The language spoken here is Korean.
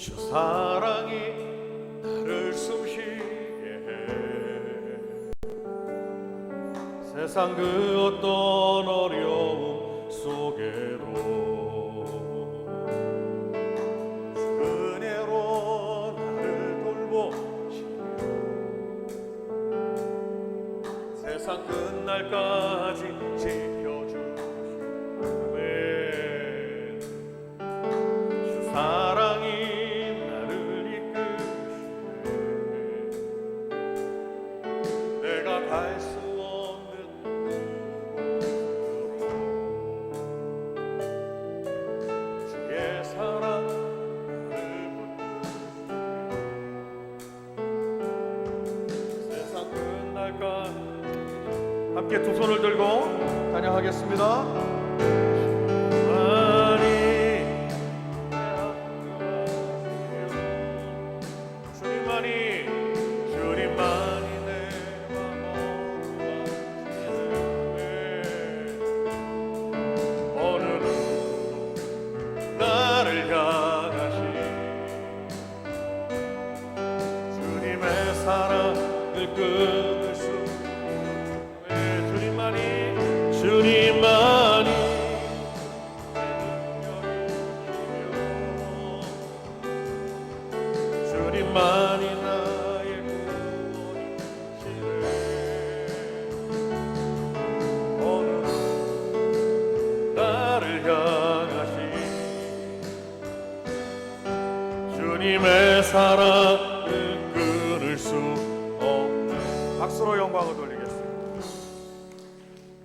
주 사랑이 나를 숨쉬게 해. 세상 그 어떤 어려움 속에도 주 은혜로 나를 돌보시며 세상 끝날까지 지켜주시네 함께 두 손을 들고 찬양하겠습니다. 사랑을 끊 주님만이 주님만이 나의 구원이시네 오늘 나를 향하시 주님의 사랑을 끊을 수 없는 박수로 영광을 돌리겠습니다.